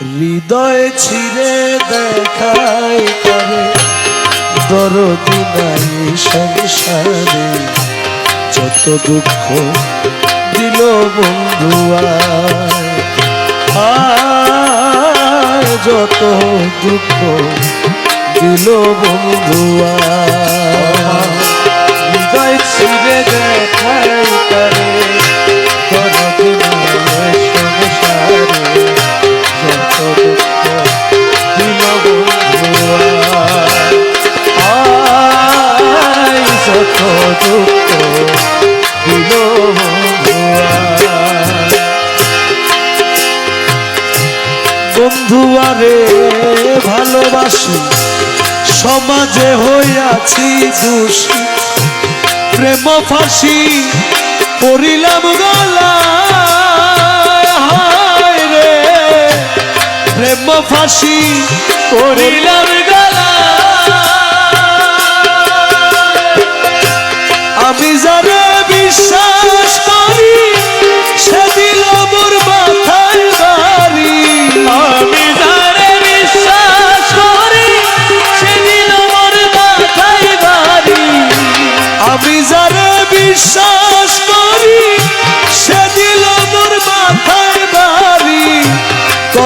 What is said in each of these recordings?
হৃদয় ছিঁড়ে দেখাই করে। দরদি নাই সংসারে। যত দুঃখ দিল বন্ধু যত দুঃখ দিল বন্ধু হৃদয় ছিঁড়ে দেখাই দুঃখ দিল বন্ধু আরে ভালোবাসি, সমাজে হইয়াছি দোষী। প্রেম ফাঁসি পড়িলাম গলা প্রেম ফাঁসি পড়িলাম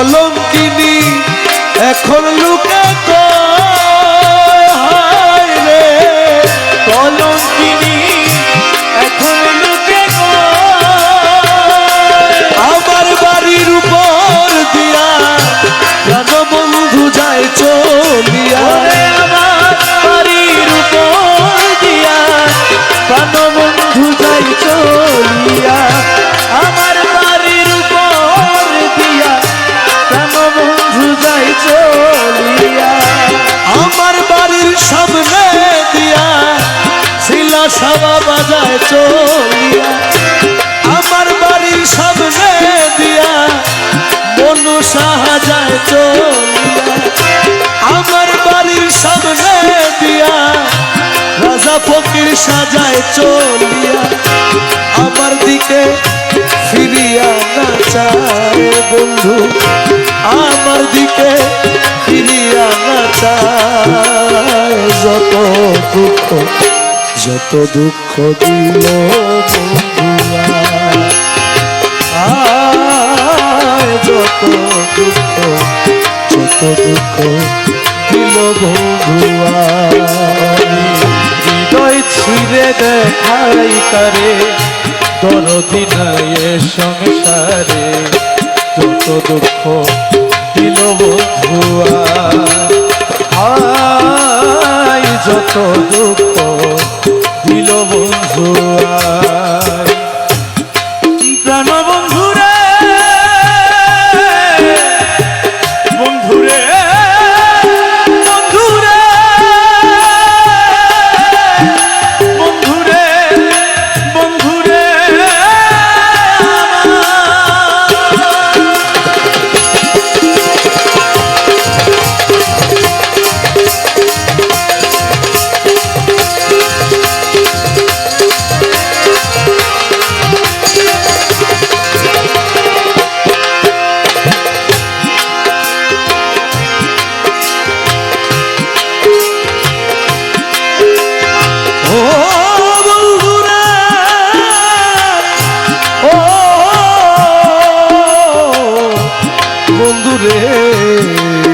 কলঙ্কিনী এখন সাবা বাজায় চলিয়া। আমার বাড়ির সামনে দিয়া মনু সাহা যায় চলিয়া। আমার বাড়ির সামনে দিয়া রাজা ফকির সাজায় চলিয়া। আমার দিকে ফিরিয়া না চায় বন্ধু। আমার দিকে ফিরিয়া না চায় যত দুঃখ যত দুঃখ দিল যত দুঃখ যত দুঃখ দিল বন্ধুয়া হৃদয় ছিঁড়ে দেখাই তারে, দরদি নাই সংসারে, যত দুঃখ দিল বন্ধুয়া যত দুঃখ বন্ধুয়া বন্ধুরে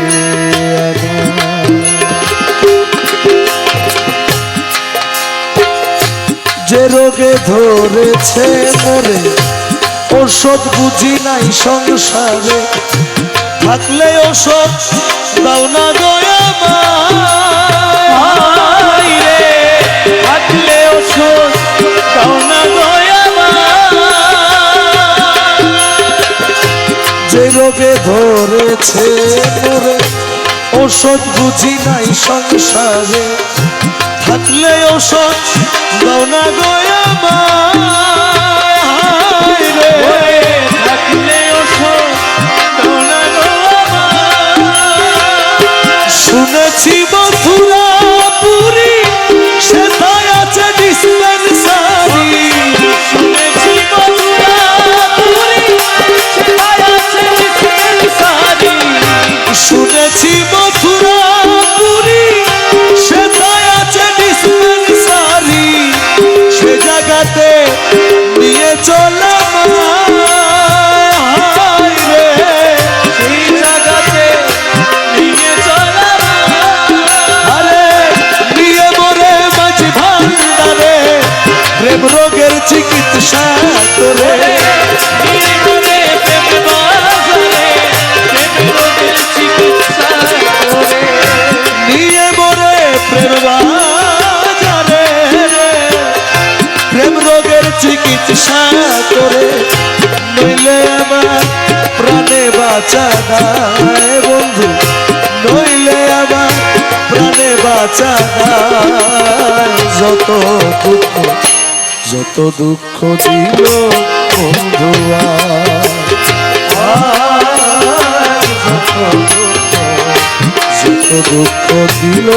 যে রোগে ধরেছে মরে ওষুধ বুঝি নাই সংসারে। থাকলে ওষুধ দাও না দয়া আই রোগে ধরেছে ওষুধ বুঝি নাই সংসারে। থাকলে ওষুধ দাও না গয়া চিকিৎসা করে। নইলে আমার প্রাণে বাঁচা দায় বন্ধু নইলে আমার প্রাণে বাঁচা যত দুঃখ যত দুঃখ দিল বন্ধু যত দুঃখ দিল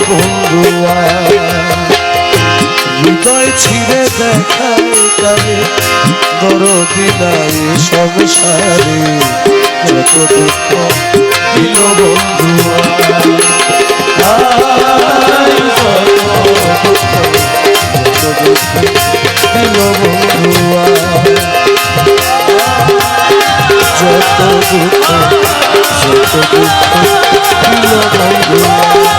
বন্ধু হৃদয় ছিঁড়ে দেখায় তারে দরদি নাই সংসারে যত দুঃখ দিল বন্ধু যত দুঃখ দিল বন্ধু